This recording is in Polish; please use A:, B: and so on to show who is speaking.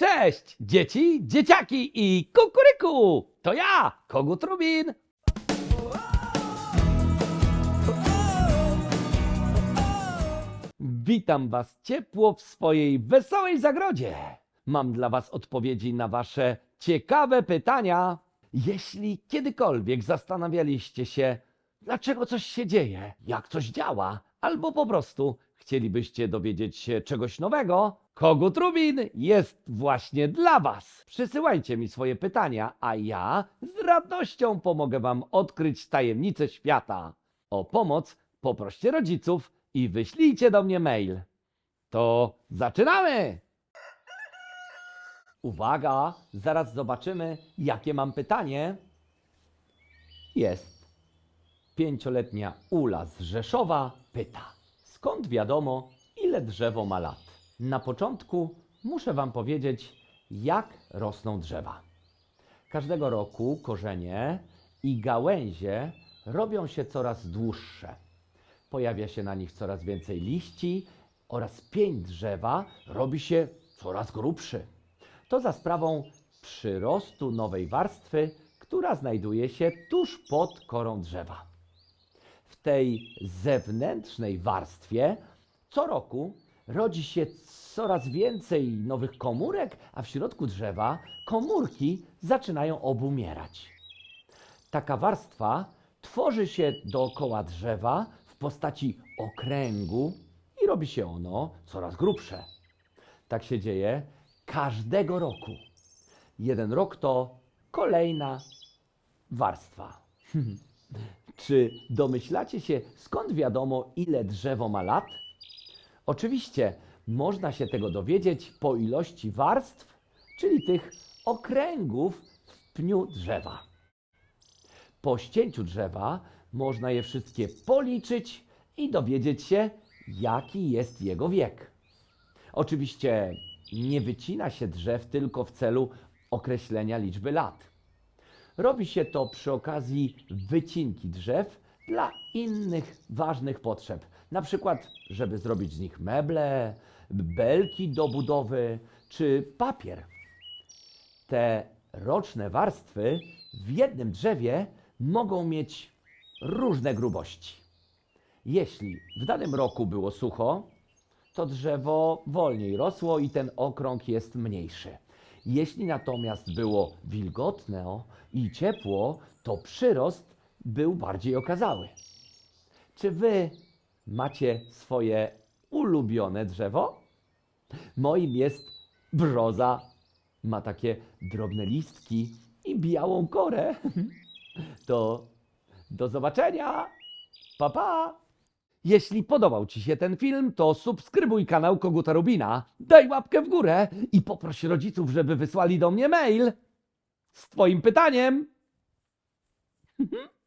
A: Cześć, dzieci, dzieciaki i kukuryku! To ja, Kogut Rubin. Witam Was ciepło w swojej wesołej zagrodzie. Mam dla Was odpowiedzi na Wasze ciekawe pytania. Jeśli kiedykolwiek zastanawialiście się, dlaczego coś się dzieje, jak coś działa, albo po prostu chcielibyście dowiedzieć się czegoś nowego, Kogut Rubin jest właśnie dla Was. Przysyłajcie mi swoje pytania, a ja z radością pomogę Wam odkryć tajemnice świata. O pomoc poproście rodziców i wyślijcie do mnie mail. To zaczynamy! Uwaga, zaraz zobaczymy, jakie mam pytanie. Jest. Pięcioletnia Ula z Rzeszowa pyta, skąd wiadomo, ile drzewo ma lat? Na początku muszę Wam powiedzieć, jak rosną drzewa. Każdego roku korzenie i gałęzie robią się coraz dłuższe. Pojawia się na nich coraz więcej liści oraz pień drzewa robi się coraz grubszy. To za sprawą przyrostu nowej warstwy, która znajduje się tuż pod korą drzewa. W tej zewnętrznej warstwie co roku rodzi się coraz więcej nowych komórek, a w środku drzewa komórki zaczynają obumierać. Taka warstwa tworzy się dookoła drzewa w postaci okręgu i robi się ono coraz grubsze. Tak się dzieje każdego roku. Jeden rok to kolejna warstwa. Czy domyślacie się, skąd wiadomo, ile drzewo ma lat? Oczywiście można się tego dowiedzieć po ilości warstw, czyli tych okręgów w pniu drzewa. Po ścięciu drzewa można je wszystkie policzyć i dowiedzieć się, jaki jest jego wiek. Oczywiście nie wycina się drzew tylko w celu określenia liczby lat. Robi się to przy okazji wycinki drzew dla innych ważnych potrzeb. Na przykład, żeby zrobić z nich meble, belki do budowy czy papier. Te roczne warstwy w jednym drzewie mogą mieć różne grubości. Jeśli w danym roku było sucho, to drzewo wolniej rosło i ten okrąg jest mniejszy. Jeśli natomiast było wilgotne i ciepło, to przyrost był bardziej okazały. Czy wy macie swoje ulubione drzewo? Moim jest brzoza. Ma takie drobne listki i białą korę. To do zobaczenia. Pa pa! Jeśli podobał Ci się ten film, to subskrybuj kanał Koguta Rubina, daj łapkę w górę i poproś rodziców, żeby wysłali do mnie mail z Twoim pytaniem.